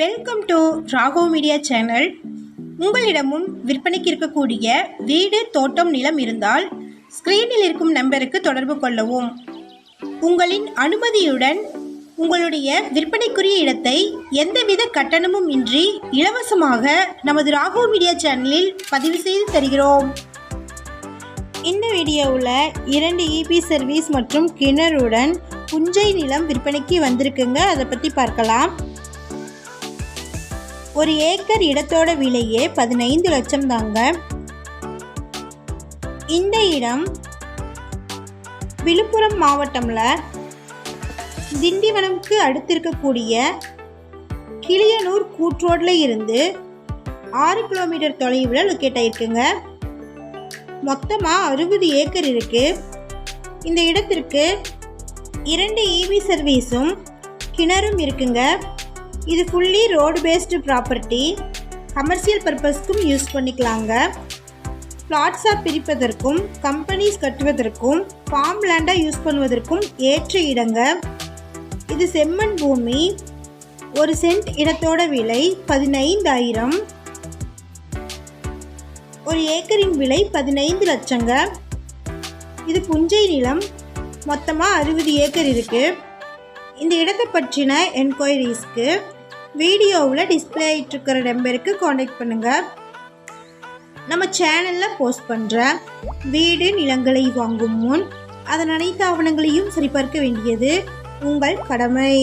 Welcome to ராகோ media channel உங்களிடமும் விற்பனைக்கு இருக்கக்கூடிய வீடு தோட்டம் நிலம் இருந்தால் ஸ்க்ரீனில் இருக்கும் நம்பருக்கு தொடர்பு கொள்ளவும். உங்களின் அனுமதியுடன் உங்களுடைய விற்பனைக்குரிய இடத்தை எந்தவித கட்டணமும் இன்றி இலவசமாக நமது ராகோ மீடியா சேனலில் பதிவு செய்து தருகிறோம். இந்த வீடியோவில் இரண்டு இபி சர்வீஸ் மற்றும் கிணறுடன் புஞ்சை நிலம் விற்பனைக்கு வந்திருக்குங்க. அதை பற்றி பார்க்கலாம். ஒரு ஏக்கர் இடத்தோட விலையே பதினைந்து லட்சம் தாங்க. இந்த இடம் விழுப்புரம் மாவட்டம்ல திண்டிவனம்க்கு அடுத்து இருக்கக்கூடிய கிளியனூர் கூட்ரோட்ல இருந்து ஆறு கிலோமீட்டர் தொலைவில் லொக்கேட் ஆயிருக்குங்க. மொத்தமாக அறுபது ஏக்கர் இருக்கு. இந்த இடத்திற்கு இரண்டு இவி சர்வீஸும் கிணறும் இருக்குங்க. இது fully road based property commercial பர்பஸ்க்கும் use பண்ணிக்கலாங்க பிளாட்ஸாக பிரிப்பதற்கும் கம்பெனிஸ் கட்டுவதற்கும் ஃபார்ம் லேண்டாக யூஸ் பண்ணுவதற்கும் ஏற்ற இடங்க. இது செம்மண் பூமி. ஒரு சென்ட் இடத்தோட விலை பதினைந்தாயிரம். ஒரு ஏக்கரின் விலை பதினைந்து லட்சங்க. இது புஞ்சை நிலம். மொத்தமாக அறுபது ஏக்கர் இருக்குது இந்த இடத்தை பற்றின என்கொயரிஸ்க்கு வீடியோவில் டிஸ்பிளே ஆகிட்டுருக்கிற நம்பருக்கு காண்டாக்ட் பண்ணுங்கள் நம்ம சேனலில் போஸ்ட் பண்ணுற வீடு நிலங்களை வாங்கும் முன் அதன் அனைத்து ஆவணங்களையும் சரிபார்க்க வேண்டியது உங்கள் கடமை.